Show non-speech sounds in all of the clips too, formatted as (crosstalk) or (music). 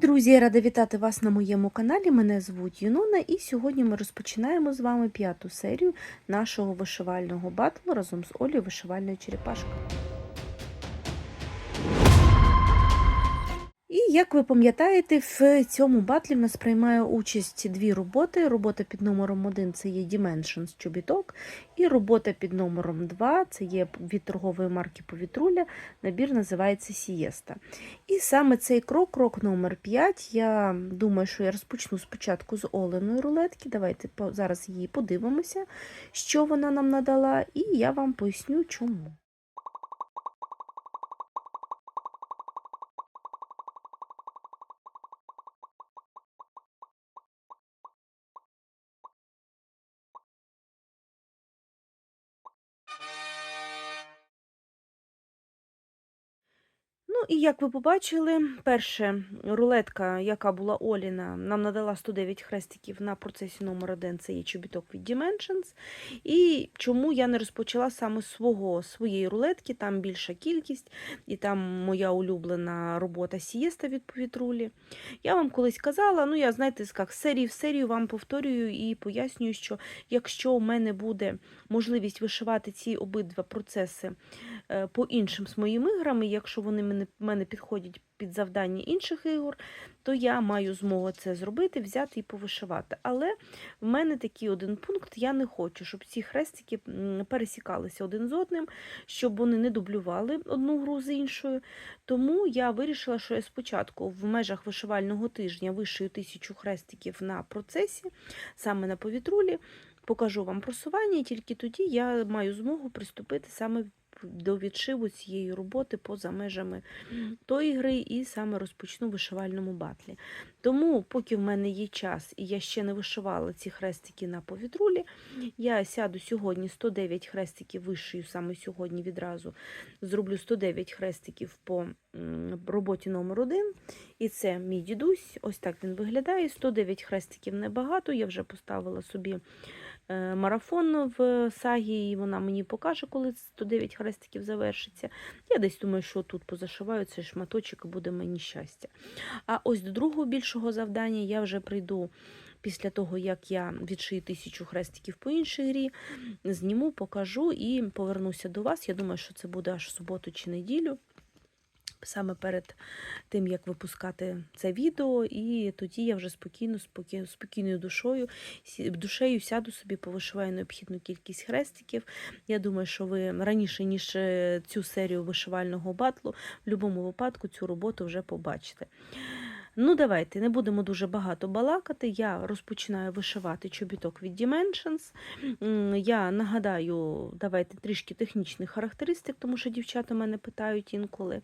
Друзі! Я рада вітати вас на моєму каналі. Мене звуть Юнона, і сьогодні ми розпочинаємо з вами п'яту серію нашого вишивального батлу разом з Олею вишивальною черепашкою. І як ви пам'ятаєте, в цьому батлі в нас приймає участь дві роботи. Робота під номером 1 це є Dimensions чобіток, і робота під номером 2 це є від торгової марки Повітруля. Набір називається Сієста. І саме цей крок, крок номер 5, я думаю, що я розпочну спочатку з Оленої рулетки. Давайте зараз її подивимося, що вона нам надала, і я вам поясню, чому. え? І як ви побачили, перша рулетка, яка була Оліна, нам надала 109 хрестиків на процесі номер 1 це є чобіток від Dimensions. І чому я не розпочала саме свого, своєї рулетки, там більша кількість, і там моя улюблена робота Сієста від повітрулі. Я вам колись казала, ну я знаєте, як серії в серію вам повторюю і пояснюю, що якщо у мене буде можливість вишивати ці обидва процеси по іншим з моїми іграми, якщо вони мене, підходять під завдання інших ігор, то я маю змогу це зробити, взяти і повишивати. Але в мене такий один пункт: я не хочу, щоб ці хрестики пересікалися один з одним, щоб вони не дублювали одну гру з іншою. Тому я вирішила, що я спочатку в межах вишивального тижня вишию тисячу хрестиків на процесі, саме на повітрулі. Покажу вам просування, і тільки тоді я маю змогу приступити саме до відшиву цієї роботи поза межами тої гри і саме розпочну в вишивальному батлі. Тому, поки в мене є час і я ще не вишивала ці хрестики на повітрулі, я сяду сьогодні 109 хрестиків вишию саме сьогодні відразу. Зроблю 109 хрестиків по роботі номер 1 І це мій дідусь. Ось так він виглядає. 109 хрестиків небагато. Я вже поставила собі марафон в сагі, і вона мені покаже, коли 109 хрестиків завершиться. Я десь думаю, що тут позашиваю цей шматочок і буде мені щастя. А ось до другого більшого завдання я вже прийду після того, як я відшию тисячу хрестиків по іншій грі, зніму, покажу і повернуся до вас. Я думаю, що це буде аж суботу чи неділю. Саме перед тим, як випускати це відео, і тоді я вже спокійно, спокійно спокійною душою, душею сяду собі, повишиваю необхідну кількість хрестиків. Я думаю, що ви раніше, ніж е, цю серію вишивального батлу, в будь-якому випадку цю роботу вже побачите. Ну, давайте, не будемо дуже багато балакати. Я розпочинаю вишивати чобіток від Dimensions. Я нагадаю, давайте трішки технічних характеристик, тому що дівчата мене питають інколи.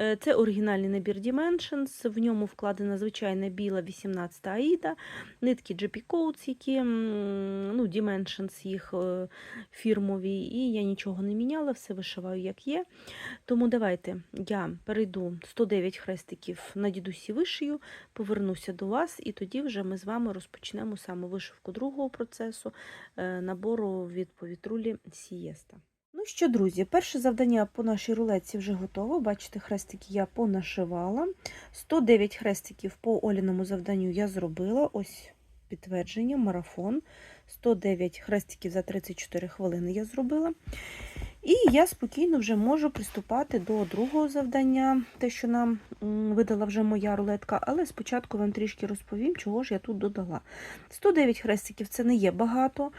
Е, Це оригінальний набір Dimensions, в ньому вкладена звичайна біла 18 Аїда, нитки GP Codes, які ну, Dimensions їх е, фірмові, і я нічого не міняла, все вишиваю як є. Тому давайте я перейду 109 хрестиків на дідусі вишию, повернуся до вас, і тоді вже ми з вами розпочнемо саме вишивку другого процесу е, набору від повітрулі Сієста. Ну що, друзі, перше завдання по нашій рулетці вже готово. Бачите, хрестики я понашивала. 109 хрестиків по Оліному завданню я зробила. Ось підтвердження, марафон. 109 хрестиків за 34 хвилини я зробила. І я спокійно вже можу приступати до другого завдання, те, що нам видала вже моя рулетка, але спочатку вам трішки розповім, чого ж я тут додала. 109 хрестиків це не є багато.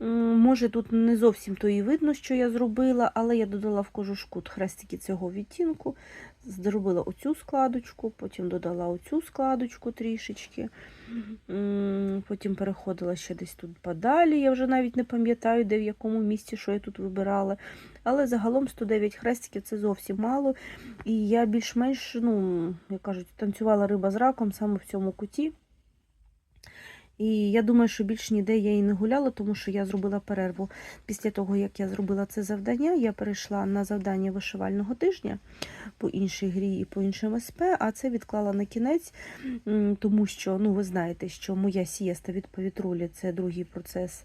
Може, тут не зовсім то і видно, що я зробила, але я додала в кожушкут хрестики цього відтінку, зробила оцю складочку, потім додала оцю складочку трішечки. Потім переходила ще десь тут подалі. Я вже навіть не пам'ятаю, де в якому місці, що я тут вибирала. Але загалом 109 хрестиків це зовсім мало. І я більш-менш, ну, як кажуть, танцювала риба з раком саме в цьому куті. І я думаю, що більш ніде я і не гуляла, тому що я зробила перерву. Після того, як я зробила це завдання, я перейшла на завдання вишивального тижня по іншій грі і по іншим СП, а це відклала на кінець, тому що ну, ви знаєте, що моя сієста від повітрулі це другий процес,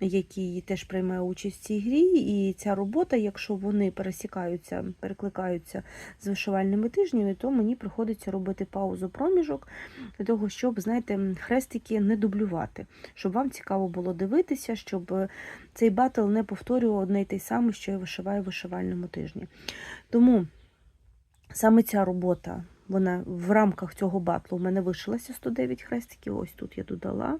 який теж приймає участь в цій грі. І ця робота, якщо вони пересікаються, перекликаються з вишивальними тижнями, то мені приходиться робити паузу проміжок для того, щоб, знаєте, хрестики не дублювати, щоб вам цікаво було дивитися, щоб е, цей батл не повторював одне й те саме, що я вишиваю в вишивальному тижні. Тому саме ця робота, вона в рамках цього батлу у мене вишилася 109 хрестиків. Ось тут я додала.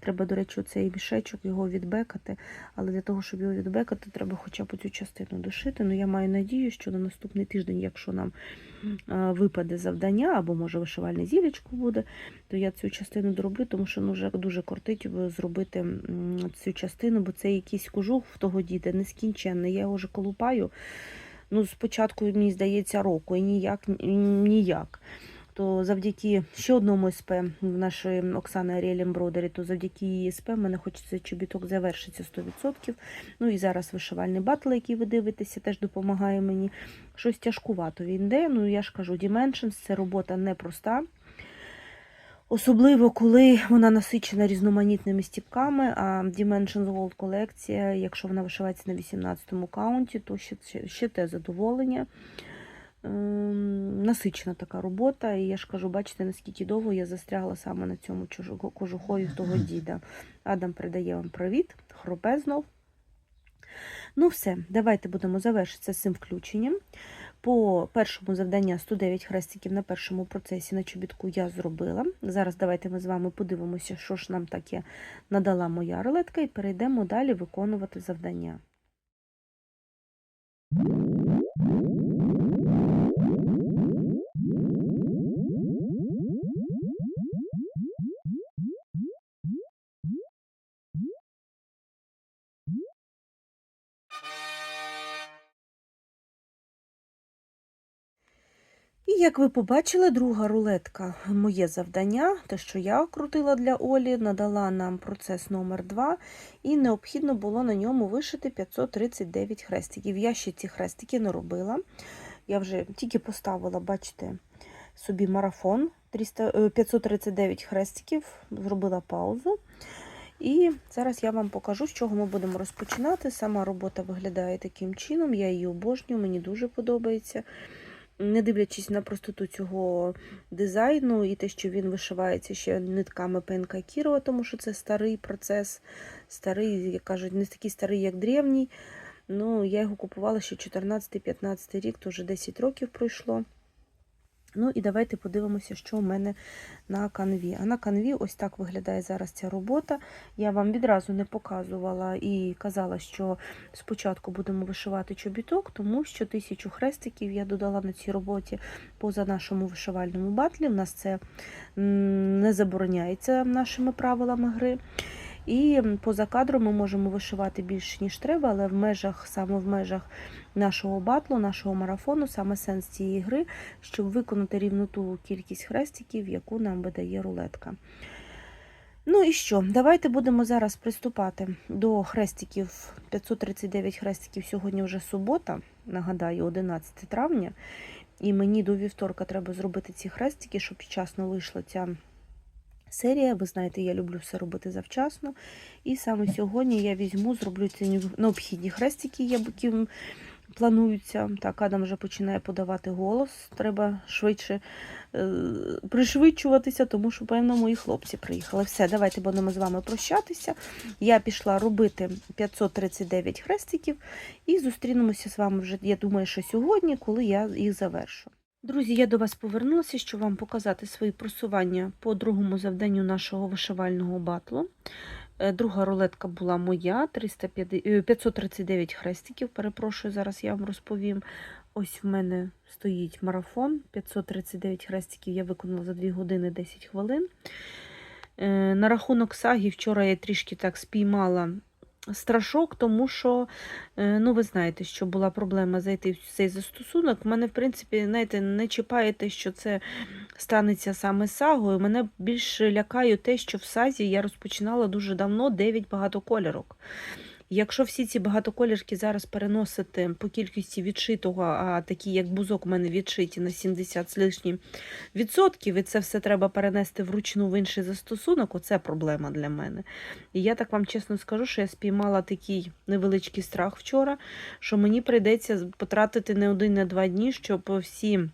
Треба, до речі, цей мішечок його відбекати, але для того, щоб його відбекати, треба хоча б цю частину дошити. Ну, я маю надію, що на наступний тиждень, якщо нам е, випаде завдання, або може вишивальне зілечко буде, то я цю частину дороблю, тому що ну, вже дуже кортить е, зробити цю частину, бо це якийсь кожух в того діда нескінченний. Я його вже колупаю. Ну, спочатку, мені здається, року, і ніяк ніяк. То завдяки ще одному СП в нашої Оксани Аріелі Бродері, то завдяки її СП в мене хочеться чобіток завершиться 100%. Ну і зараз вишивальний батл, який ви дивитеся, теж допомагає мені. Щось тяжкувато він йде. Ну я ж кажу, Dimensions це робота непроста. Особливо, коли вона насичена різноманітними стіпками, а Dimensions Gold колекція, якщо вона вишивається на 18-му каунті, то ще, ще те задоволення. Ем, насичена така робота. І я ж кажу, бачите, наскільки довго я застрягла саме на цьому кожухові того діда. Адам передає вам привіт, хропе знов. Ну, все, давайте будемо завершити з цим включенням. По першому завдання 109 хрестиків на першому процесі на чобітку я зробила. Зараз давайте ми з вами подивимося, що ж нам таке надала моя рулетка, і перейдемо далі виконувати завдання. І як ви побачили, друга рулетка моє завдання, те, що я крутила для Олі, надала нам процес номер 2 і необхідно було на ньому вишити 539 хрестиків. Я ще ці хрестики не робила. Я вже тільки поставила, бачите, собі марафон 300, е, 539 хрестиків, зробила паузу. І зараз я вам покажу, з чого ми будемо розпочинати. Сама робота виглядає таким чином, я її обожнюю, мені дуже подобається не дивлячись на простоту цього дизайну і те, що він вишивається ще нитками ПНК Кірова, тому що це старий процес, старий, як кажуть, не такий старий, як древній. Ну, я його купувала ще 14-15 рік, то вже 10 років пройшло. Ну і давайте подивимося, що у мене на канві. А на канві ось так виглядає зараз ця робота. Я вам відразу не показувала і казала, що спочатку будемо вишивати чобіток, тому що тисячу хрестиків я додала на цій роботі поза нашому вишивальному батлі. У нас це не забороняється нашими правилами гри. І поза кадром ми можемо вишивати більше, ніж треба, але в межах, саме в межах нашого батлу, нашого марафону, саме сенс цієї гри, щоб виконати рівну ту кількість хрестиків, яку нам видає рулетка. Ну і що? Давайте будемо зараз приступати до хрестиків. 539 хрестиків сьогодні вже субота, нагадаю, 11 травня. І мені до вівторка треба зробити ці хрестики, щоб вчасно вийшла ця серія. Ви знаєте, я люблю все робити завчасно. І саме сьогодні я візьму, зроблю ці необхідні хрестики, які плануються. Так, Адам вже починає подавати голос. Треба швидше е, пришвидшуватися, тому що, певно, мої хлопці приїхали. Все, давайте будемо з вами прощатися. Я пішла робити 539 хрестиків і зустрінемося з вами вже, я думаю, що сьогодні, коли я їх завершу. Друзі, я до вас повернулася, щоб вам показати свої просування по другому завданню нашого вишивального батлу. Е, Друга рулетка була моя, 350 е, 539 хрестиків. Перепрошую, зараз я вам розповім. Ось в мене стоїть марафон. 539 хрестиків я виконала за 2 години 10 хвилин. Е, На рахунок сагі вчора я трішки так спіймала страшок, тому що, е, ну, ви знаєте, що була проблема зайти в цей застосунок. У мене, в принципі, знаєте, не чіпає те, що це станеться саме з сагою. Мене більше лякає те, що в сазі я розпочинала дуже давно 9 багатокольорок. Якщо всі ці багатоколірки зараз переносити по кількості відшитого, а такі як бузок у мене відшиті на 70 з лишнім відсотків, і це все треба перенести вручну в інший застосунок, оце проблема для мене. І я так вам чесно скажу, що я спіймала такий невеличкий страх вчора, що мені прийдеться потратити не один, не два дні, щоб всі.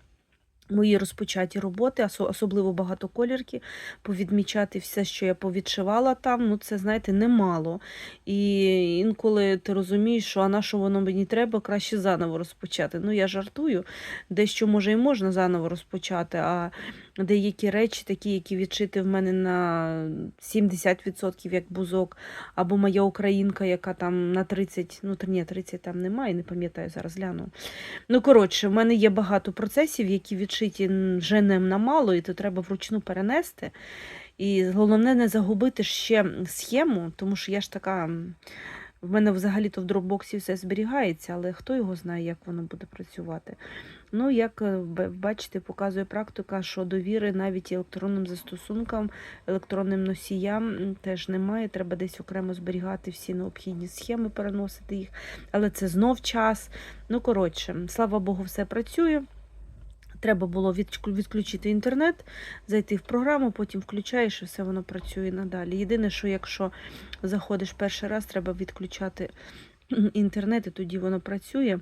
Мої розпочаті роботи, осо- особливо багатоколірки, повідмічати все, що я повідшивала там, ну це, знаєте, немало. І інколи ти розумієш, що а на що воно мені треба, краще заново розпочати. Ну, я жартую, дещо може і можна заново розпочати, а деякі речі, такі, які відшити в мене на 70%, як бузок, або моя українка, яка там на 30, ну ні, 30 там немає, не пам'ятаю, зараз гляну. Ну, коротше, в мене є багато процесів, які відшиті м, женем на мало, і то треба вручну перенести. І головне не загубити ще схему, тому що я ж така. В мене взагалі-то в дропбоксі все зберігається, але хто його знає, як воно буде працювати. Ну, як е, бачите, показує практика, що довіри навіть електронним застосункам, електронним носіям теж немає. Треба десь окремо зберігати всі необхідні схеми, переносити їх. Але це знов час. Ну, коротше, слава Богу, все працює. Треба було відключити інтернет, зайти в програму, потім включаєш і все воно працює надалі. Єдине, що якщо заходиш перший раз, треба відключати (clears throat) інтернет, і тоді воно працює.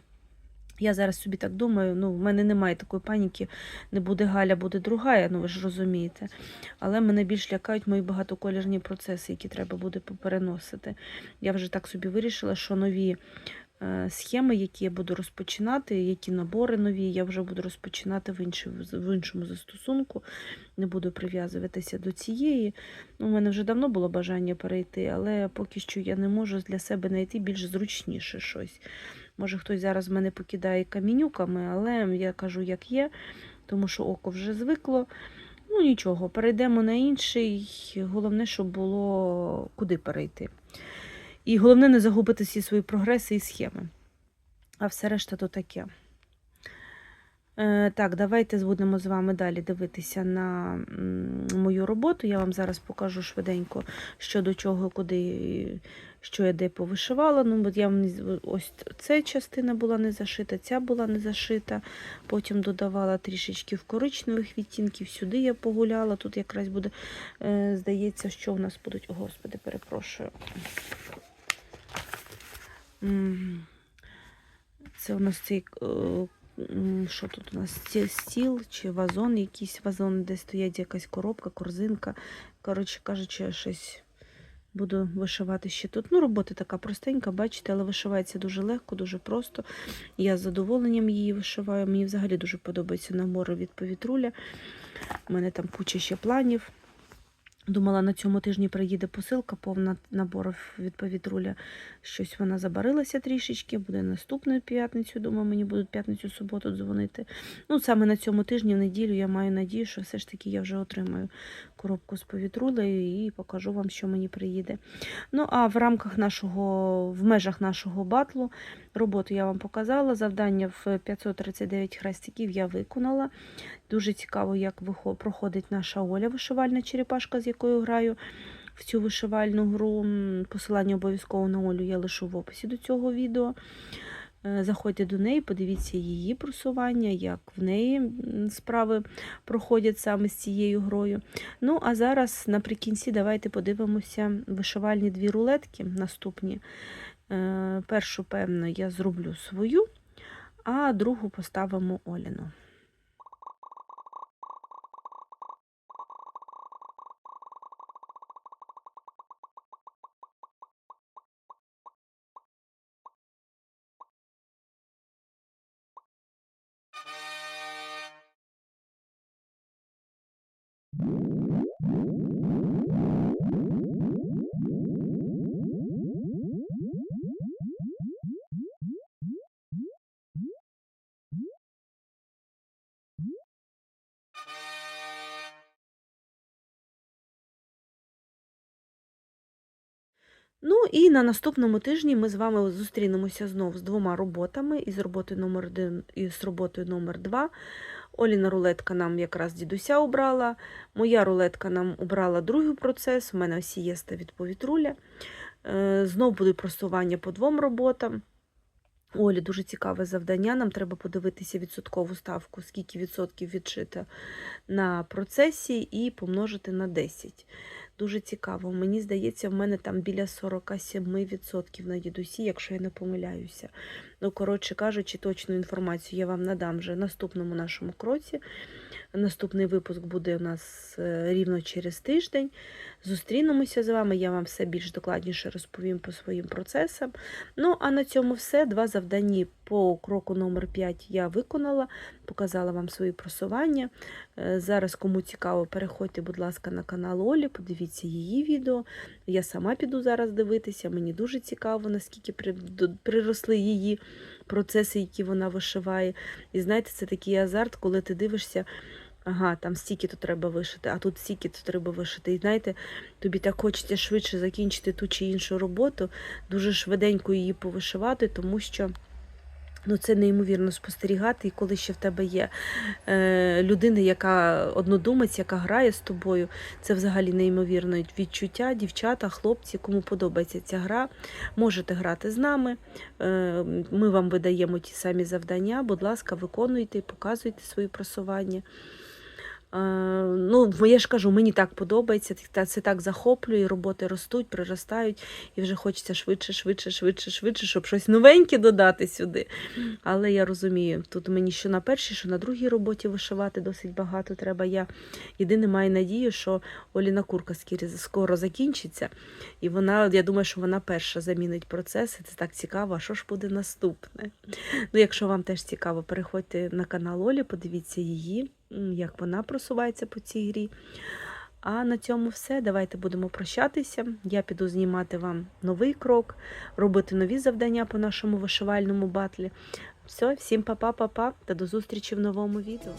Я зараз собі так думаю, ну, в мене немає такої паніки, не буде Галя, буде другая, ну ви ж розумієте. Але мене більш лякають мої багатоколірні процеси, які треба буде попереносити. Я вже так собі вирішила, що нові схеми, які я буду розпочинати, які набори нові, я вже буду розпочинати в, іншій, в іншому застосунку. Не буду прив'язуватися до цієї. У мене вже давно було бажання перейти, але поки що я не можу для себе знайти більш зручніше щось. Може, хтось зараз мене покидає камінюками, але я кажу, як є, тому що око вже звикло. Ну нічого, перейдемо на інший. Головне, щоб було куди перейти. І головне не загубити всі свої прогреси і схеми. А все решта то таке. Е, так, давайте будемо з вами далі дивитися на мою роботу. Я вам зараз покажу швиденько, що до чого, куди, що я де повишивала. Ну, от я ось ця частина була не зашита, ця була не зашита. Потім додавала трішечки в коричневих відтінків. Сюди я погуляла. Тут якраз буде, е, здається, що в нас будуть. О, Господи, перепрошую. Це у нас цей. е, Що тут у нас? Сті- Стіл чи вазон, якийсь вазон, де стоять якась коробка, корзинка. Коротше кажучи, щось буду вишивати ще тут. Ну, робота така простенька, бачите, але вишивається дуже легко, дуже просто. Я з задоволенням її вишиваю. Мені взагалі дуже подобаються набори від повітруля. У мене там куча ще планів. Думала, на цьому тижні приїде посилка, повна наборів від повітруля. Щось вона забарилася трішечки, буде наступну п'ятницю. Думаю, мені будуть п'ятницю, суботу дзвонити. Ну, саме на цьому тижні, в неділю, я маю надію, що все ж таки я вже отримаю коробку з повітрулею і покажу вам, що мені приїде. Ну, а в рамках нашого, в межах нашого батлу роботу я вам показала. Завдання в 539 хрестиків я виконала. Дуже цікаво, як проходить наша Оля, вишивальна черепашка, з якою граю в цю вишивальну гру. Посилання обов'язково на Олю я лишу в описі до цього відео. Е, Заходьте до неї, подивіться її просування, як в неї справи проходять саме з цією грою. Ну, а зараз наприкінці давайте подивимося вишивальні дві рулетки наступні. Е, Першу, певно, я зроблю свою, а другу поставимо Оліну. Ну і на наступному тижні ми з вами зустрінемося знов з двома роботами: із роботою номер 1 і з роботою номер 2 Оліна рулетка нам якраз дідуся обрала. Моя рулетка нам обрала другий процес. У мене осієста від повітруля. Е, Знов буде просування по двом роботам. Олі дуже цікаве завдання. Нам треба подивитися відсоткову ставку, скільки відсотків відшито на процесі, і помножити на 10. Дуже цікаво. Мені здається, в мене там біля 47% на дідусі, якщо я не помиляюся. Ну, коротше кажучи, точну інформацію я вам надам вже наступному нашому кроці. Наступний випуск буде у нас е, рівно через тиждень. Зустрінемося з вами. Я вам все більш докладніше розповім по своїм процесам. Ну, а на цьому все. Два завдання по кроку номер 5 я виконала, показала вам свої просування. Е, Зараз, кому цікаво, переходьте, будь ласка, на канал Олі, подивіться її відео. Я сама піду зараз дивитися. Мені дуже цікаво, наскільки приросли її процеси, які вона вишиває. І знаєте, це такий азарт, коли ти дивишся. Ага, там стільки то треба вишити, а тут стільки то треба вишити. І знаєте, тобі так хочеться швидше закінчити ту чи іншу роботу, дуже швиденько її повишивати, тому що ну, це неймовірно спостерігати. І коли ще в тебе є е, людина, яка однодумець, яка грає з тобою, це взагалі неймовірно відчуття. Дівчата, хлопці, кому подобається ця гра, можете грати з нами. Е, ми вам видаємо ті самі завдання. Будь ласка, виконуйте, показуйте свої просування. Е, Ну, я ж кажу, мені так подобається, це так захоплює, роботи ростуть, приростають, і вже хочеться швидше, швидше, швидше, швидше, щоб щось новеньке додати сюди. Але я розумію, тут мені що на першій, що на другій роботі вишивати досить багато треба. Я єдине маю надію, що Оліна курка скоро закінчиться, і вона, я думаю, що вона перша замінить процес. Це так цікаво, а що ж буде наступне? Ну, якщо вам теж цікаво, переходьте на канал Олі, подивіться її, як вона просувається по цій грі. А на цьому все. Давайте будемо прощатися. Я піду знімати вам новий крок, робити нові завдання по нашому вишивальному батлі. Все, всім па-па-па-па та до зустрічі в новому відео.